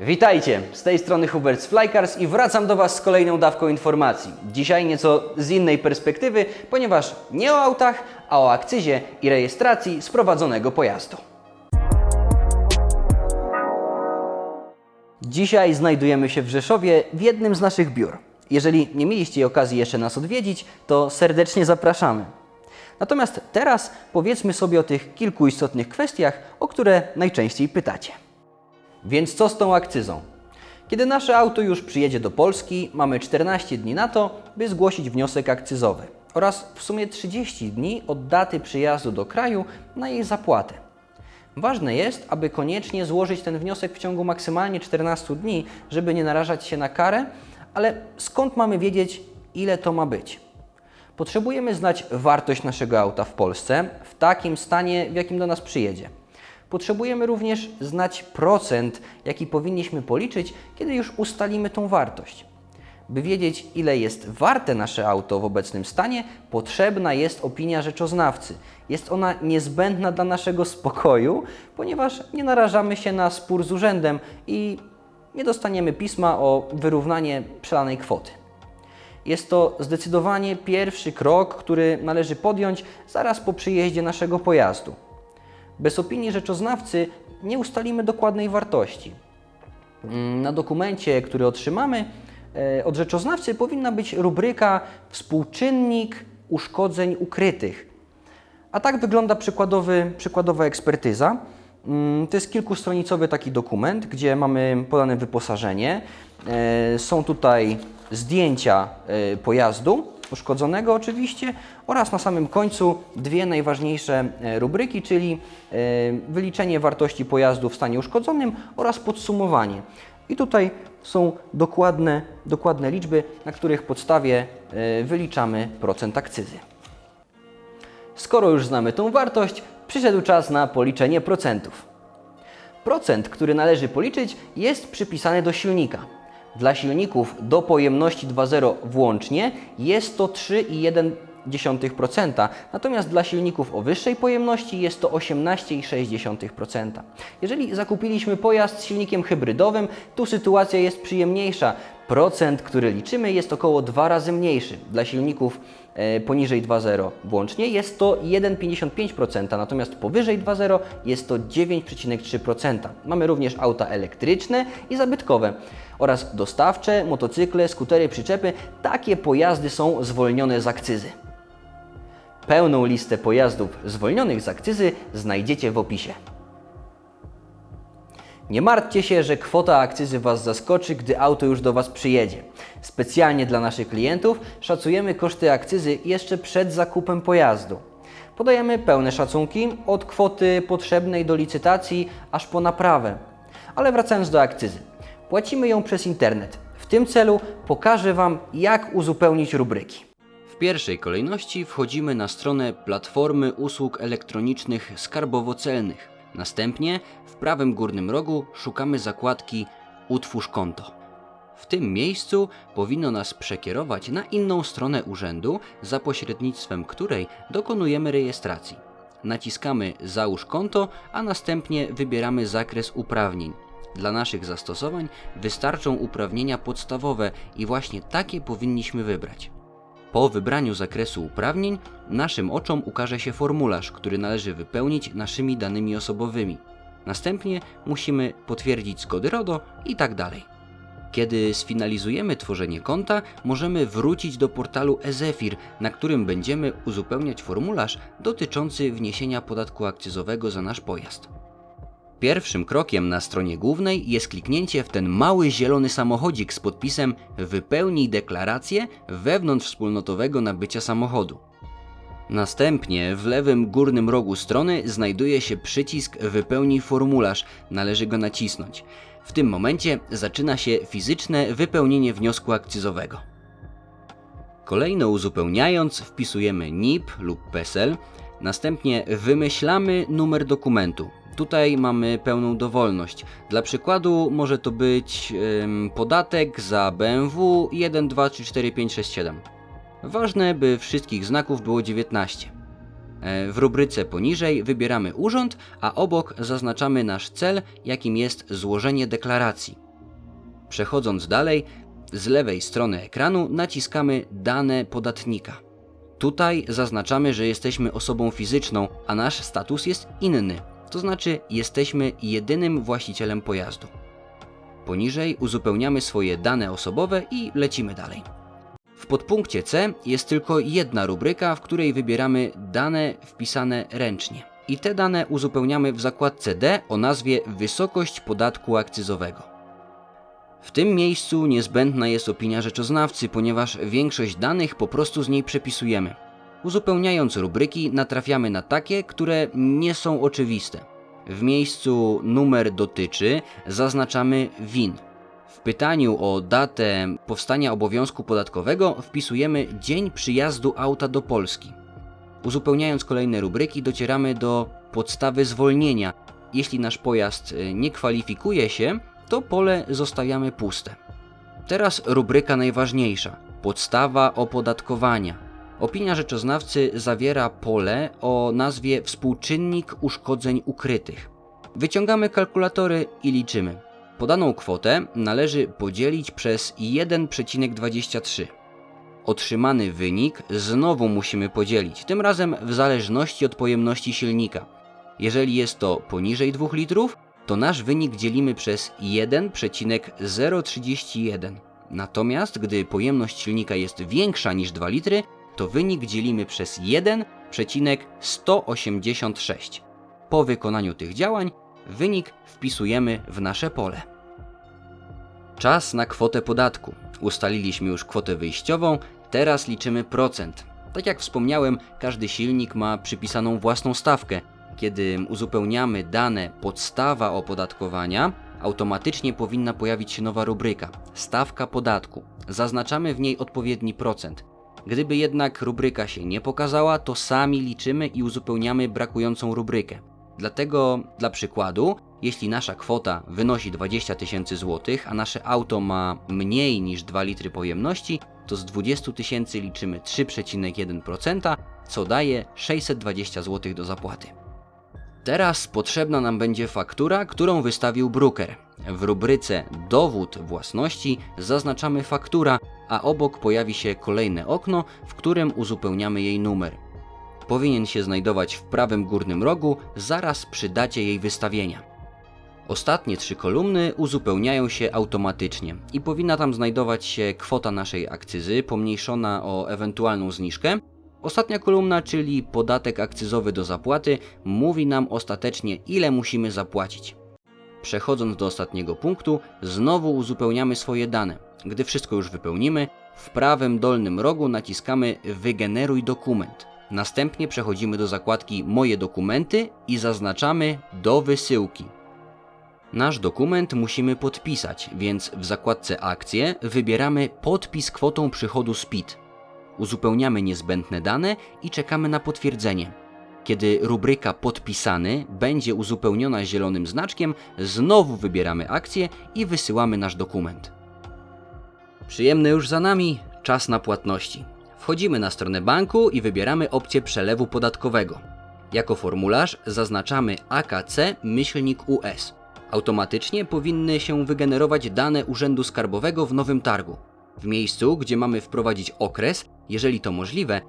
Witajcie, z tej strony Hubert z Flycars i wracam do Was z kolejną dawką informacji. Dzisiaj nieco z innej perspektywy, ponieważ nie o autach, a o akcyzie i rejestracji sprowadzonego pojazdu. Dzisiaj znajdujemy się w Rzeszowie w jednym z naszych biur. Jeżeli nie mieliście okazji jeszcze nas odwiedzić, to serdecznie zapraszamy. Natomiast teraz powiedzmy sobie o tych kilku istotnych kwestiach, o które najczęściej pytacie. Więc co z tą akcyzą? Kiedy nasze auto już przyjedzie do Polski, mamy 14 dni na to, by zgłosić wniosek akcyzowy oraz w sumie 30 dni od daty przyjazdu do kraju na jej zapłatę. Ważne jest, aby koniecznie złożyć ten wniosek w ciągu maksymalnie 14 dni, żeby nie narażać się na karę, ale skąd mamy wiedzieć, ile to ma być? Potrzebujemy znać wartość naszego auta w Polsce w takim stanie, w jakim do nas przyjedzie. Potrzebujemy również znać procent, jaki powinniśmy policzyć, kiedy już ustalimy tą wartość. By wiedzieć, ile jest warte nasze auto w obecnym stanie, potrzebna jest opinia rzeczoznawcy. Jest ona niezbędna dla naszego spokoju, ponieważ nie narażamy się na spór z urzędem i nie dostaniemy pisma o wyrównanie przelanej kwoty. Jest to zdecydowanie pierwszy krok, który należy podjąć zaraz po przyjeździe naszego pojazdu. Bez opinii rzeczoznawcy nie ustalimy dokładnej wartości. Mm, Na dokumencie, który otrzymamy e, od rzeczoznawcy, powinna być rubryka współczynnik uszkodzeń ukrytych. A tak wygląda przykładowy, przykładowa ekspertyza. Mm, To jest kilkustronicowy taki dokument, gdzie mamy podane wyposażenie. E, Są tutaj zdjęcia e, pojazdu uszkodzonego oczywiście oraz na samym końcu dwie najważniejsze e, rubryki, czyli e, wyliczenie wartości pojazdu w stanie uszkodzonym oraz podsumowanie. I tutaj są dokładne, dokładne liczby, na których podstawie e, wyliczamy procent akcyzy. Skoro już znamy tą wartość, przyszedł czas na policzenie procentów. Procent, który należy policzyć, jest przypisany do silnika. Dla silników do pojemności 2.0 włącznie jest to 3,1%, natomiast dla silników o wyższej pojemności jest to 18,6%. Jeżeli zakupiliśmy pojazd z silnikiem hybrydowym, tu sytuacja jest przyjemniejsza. Procent, który liczymy, jest około dwa razy mniejszy. Dla silników poniżej 2.0 włącznie jest to 1,55%, natomiast powyżej 2.0 jest to 9,3%. Mamy również auta elektryczne i zabytkowe oraz dostawcze, motocykle, skutery, przyczepy. Takie pojazdy są zwolnione z akcyzy. Pełną listę pojazdów zwolnionych z akcyzy znajdziecie w opisie. Nie martwcie się, że kwota akcyzy Was zaskoczy, gdy auto już do Was przyjedzie. Specjalnie dla naszych klientów szacujemy koszty akcyzy jeszcze przed zakupem pojazdu. Podajemy pełne szacunki od kwoty potrzebnej do licytacji aż po naprawę. Ale wracając do akcyzy. Płacimy ją przez internet. W tym celu pokażę Wam, jak uzupełnić rubryki. W pierwszej kolejności wchodzimy na stronę Platformy Usług Elektronicznych Skarbowo-Celnych. Następnie w prawym górnym rogu szukamy zakładki Utwórz konto. W tym miejscu powinno nas przekierować na inną stronę urzędu, za pośrednictwem której dokonujemy rejestracji. Naciskamy Załóż konto, a następnie wybieramy zakres uprawnień. Dla naszych zastosowań wystarczą uprawnienia podstawowe i właśnie takie powinniśmy wybrać. Po wybraniu zakresu uprawnień, naszym oczom ukaże się formularz, który należy wypełnić naszymi danymi osobowymi. Następnie musimy potwierdzić zgody RODO i tak dalej. Kiedy sfinalizujemy tworzenie konta, możemy wrócić do portalu eZefir, na którym będziemy uzupełniać formularz dotyczący wniesienia podatku akcyzowego za nasz pojazd. Pierwszym krokiem na stronie głównej jest kliknięcie w ten mały zielony samochodzik z podpisem Wypełnij deklarację wewnątrz wspólnotowego nabycia samochodu. Następnie w lewym górnym rogu strony znajduje się przycisk Wypełnij formularz, należy go nacisnąć. W tym momencie zaczyna się fizyczne wypełnienie wniosku akcyzowego. Kolejno uzupełniając, wpisujemy NIP lub PESEL, następnie wymyślamy numer dokumentu. Tutaj mamy pełną dowolność. Dla przykładu może to być ym, podatek za BMW 1, 2, 3, 4, 5, 6, 7. Ważne, by wszystkich znaków było 19. E, W rubryce poniżej wybieramy urząd, a obok zaznaczamy nasz cel, jakim jest złożenie deklaracji. Przechodząc dalej, z lewej strony ekranu naciskamy dane podatnika. Tutaj zaznaczamy, że jesteśmy osobą fizyczną, a nasz status jest inny, to znaczy jesteśmy jedynym właścicielem pojazdu. Poniżej uzupełniamy swoje dane osobowe i lecimy dalej. W podpunkcie C jest tylko jedna rubryka, w której wybieramy dane wpisane ręcznie. I te dane uzupełniamy w zakładce D o nazwie Wysokość podatku akcyzowego. W tym miejscu niezbędna jest opinia rzeczoznawcy, ponieważ większość danych po prostu z niej przepisujemy. Uzupełniając rubryki, natrafiamy na takie, które nie są oczywiste. W miejscu numer dotyczy zaznaczamy WIN. W pytaniu o datę powstania obowiązku podatkowego wpisujemy dzień przyjazdu auta do Polski. Uzupełniając kolejne rubryki, docieramy do podstawy zwolnienia. Jeśli nasz pojazd y, nie kwalifikuje się, to pole zostawiamy puste. Teraz rubryka najważniejsza podstawa opodatkowania. Opinia rzeczoznawcy zawiera pole o nazwie współczynnik uszkodzeń ukrytych. Wyciągamy kalkulatory i liczymy. Podaną kwotę należy podzielić przez 1,23. Otrzymany wynik znowu musimy podzielić, tym razem w zależności od pojemności silnika. Jeżeli jest to poniżej 2 litrów, to nasz wynik dzielimy przez 1,031. Natomiast gdy pojemność silnika jest większa niż 2 litry, to wynik dzielimy przez 1,186. Po wykonaniu tych działań wynik wpisujemy w nasze pole. Czas na kwotę podatku. Ustaliliśmy już kwotę wyjściową, teraz liczymy procent. Tak jak wspomniałem, każdy silnik ma przypisaną własną stawkę. Kiedy uzupełniamy dane podstawa opodatkowania, automatycznie powinna pojawić się nowa rubryka stawka podatku. Zaznaczamy w niej odpowiedni procent. Gdyby jednak rubryka się nie pokazała, to sami liczymy i uzupełniamy brakującą rubrykę. Dlatego, dla przykładu, jeśli nasza kwota wynosi 20 tysięcy złotych, a nasze auto ma mniej niż 2 litry pojemności, to z 20 tysięcy liczymy 3,1%, co daje 620 zł do zapłaty. Teraz potrzebna nam będzie faktura, którą wystawił broker. W rubryce Dowód własności zaznaczamy faktura, a obok pojawi się kolejne okno, w którym uzupełniamy jej numer. Powinien się znajdować w prawym górnym rogu, zaraz przy dacie jej wystawienia. Ostatnie trzy kolumny uzupełniają się automatycznie i powinna tam znajdować się kwota naszej akcyzy pomniejszona o ewentualną zniżkę. Ostatnia kolumna, czyli podatek akcyzowy do zapłaty, mówi nam ostatecznie ile musimy zapłacić. Przechodząc do ostatniego punktu, znowu uzupełniamy swoje dane. Gdy wszystko już wypełnimy, w prawym dolnym rogu naciskamy Wygeneruj dokument. Następnie przechodzimy do zakładki Moje dokumenty i zaznaczamy Do wysyłki. Nasz dokument musimy podpisać, więc w zakładce Akcje wybieramy podpis kwotą przychodu z PIT. Uzupełniamy niezbędne dane i czekamy na potwierdzenie. Kiedy rubryka Podpisany będzie uzupełniona zielonym znaczkiem, znowu wybieramy akcję i wysyłamy nasz dokument. Przyjemne już za nami, czas na płatności. Wchodzimy na stronę banku i wybieramy opcję przelewu podatkowego. Jako formularz zaznaczamy AKC myślnik US. Automatycznie powinny się wygenerować dane Urzędu Skarbowego w nowym targu. W miejscu, gdzie mamy wprowadzić okres, jeżeli to możliwe,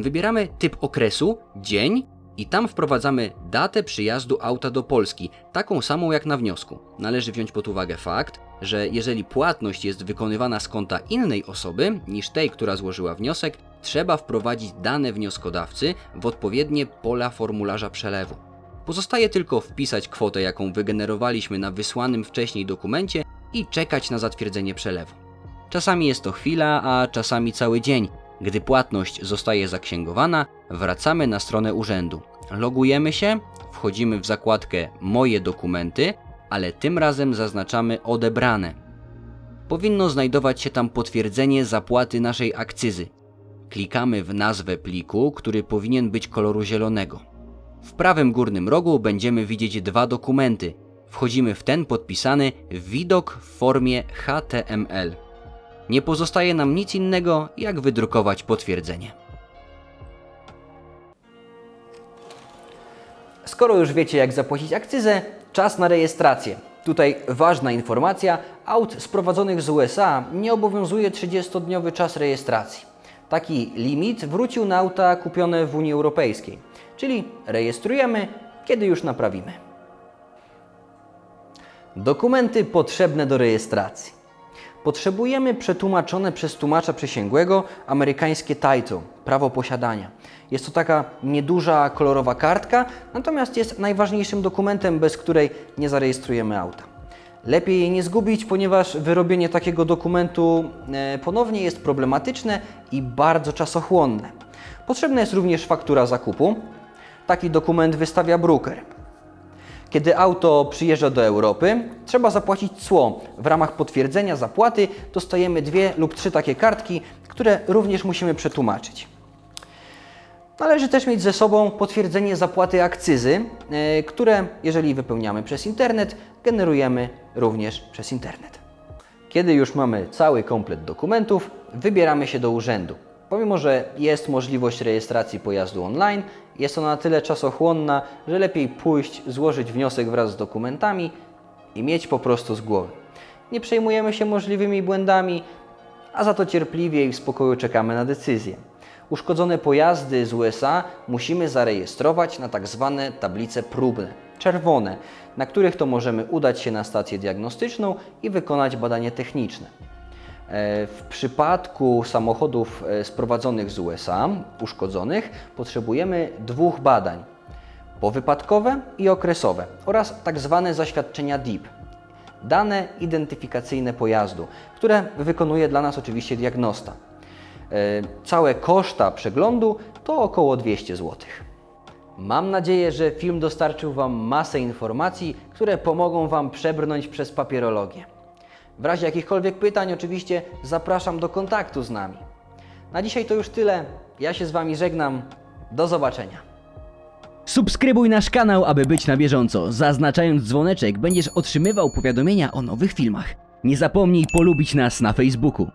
wybieramy typ okresu, dzień i tam wprowadzamy datę przyjazdu auta do Polski, taką samą jak na wniosku. Należy wziąć pod uwagę fakt, że jeżeli płatność jest wykonywana z konta innej osoby niż tej, która złożyła wniosek, trzeba wprowadzić dane wnioskodawcy w odpowiednie pola formularza przelewu. Pozostaje tylko wpisać kwotę, jaką wygenerowaliśmy na wysłanym wcześniej dokumencie i czekać na zatwierdzenie przelewu. Czasami jest to chwila, a czasami cały dzień. Gdy płatność zostaje zaksięgowana, wracamy na stronę urzędu. Logujemy się, wchodzimy w zakładkę Moje dokumenty, ale tym razem zaznaczamy odebrane. Powinno znajdować się tam potwierdzenie zapłaty naszej akcyzy. Klikamy w nazwę pliku, który powinien być koloru zielonego. W prawym górnym rogu będziemy widzieć dwa dokumenty. Wchodzimy w ten podpisany widok w formie HTML. Nie pozostaje nam nic innego, jak wydrukować potwierdzenie. skoro już wiecie jak zapłacić akcyzę, czas na rejestrację. Tutaj ważna informacja, aut sprowadzonych z USA nie obowiązuje 30-dniowy czas rejestracji. Taki limit wrócił na auta kupione w Unii Europejskiej, czyli rejestrujemy, kiedy już naprawimy. Dokumenty potrzebne do rejestracji. Potrzebujemy przetłumaczone przez tłumacza przysięgłego amerykańskie title, prawo posiadania. Jest to taka nieduża, kolorowa kartka, natomiast jest najważniejszym dokumentem, bez której nie zarejestrujemy auta. Lepiej jej nie zgubić, ponieważ wyrobienie takiego dokumentu e, ponownie jest problematyczne i bardzo czasochłonne. Potrzebna jest również faktura zakupu. Taki dokument wystawia broker. Kiedy auto przyjeżdża do Europy, trzeba zapłacić cło. W ramach potwierdzenia zapłaty dostajemy dwie lub trzy takie kartki, które również musimy przetłumaczyć. Należy też mieć ze sobą potwierdzenie zapłaty akcyzy, e, które, jeżeli wypełniamy przez internet, generujemy również przez internet. Kiedy już mamy cały komplet dokumentów, wybieramy się do urzędu. Pomimo, że jest możliwość rejestracji pojazdu online, jest ona na tyle czasochłonna, że lepiej pójść, złożyć wniosek wraz z dokumentami i mieć po prostu z głowy. Nie przejmujemy się możliwymi błędami, a za to cierpliwie i w spokoju czekamy na decyzję. Uszkodzone pojazdy z USA musimy zarejestrować na tak zwane tablice próbne, czerwone, na których to możemy udać się na stację diagnostyczną i wykonać badanie techniczne. E, W przypadku samochodów e, sprowadzonych z USA, uszkodzonych, potrzebujemy dwóch badań: powypadkowe i okresowe oraz tak zwane zaświadczenia DIP dane identyfikacyjne pojazdu, które wykonuje dla nas oczywiście diagnosta. E, Całe koszta przeglądu to około 200 zł. Mam nadzieję, że film dostarczył Wam masę informacji, które pomogą Wam przebrnąć przez papierologię. W razie jakichkolwiek pytań, oczywiście zapraszam do kontaktu z nami. Na dzisiaj to już tyle. Ja się z Wami żegnam. Do zobaczenia. Subskrybuj nasz kanał, aby być na bieżąco. Zaznaczając dzwoneczek będziesz otrzymywał powiadomienia o nowych filmach. Nie zapomnij polubić nas na Facebooku.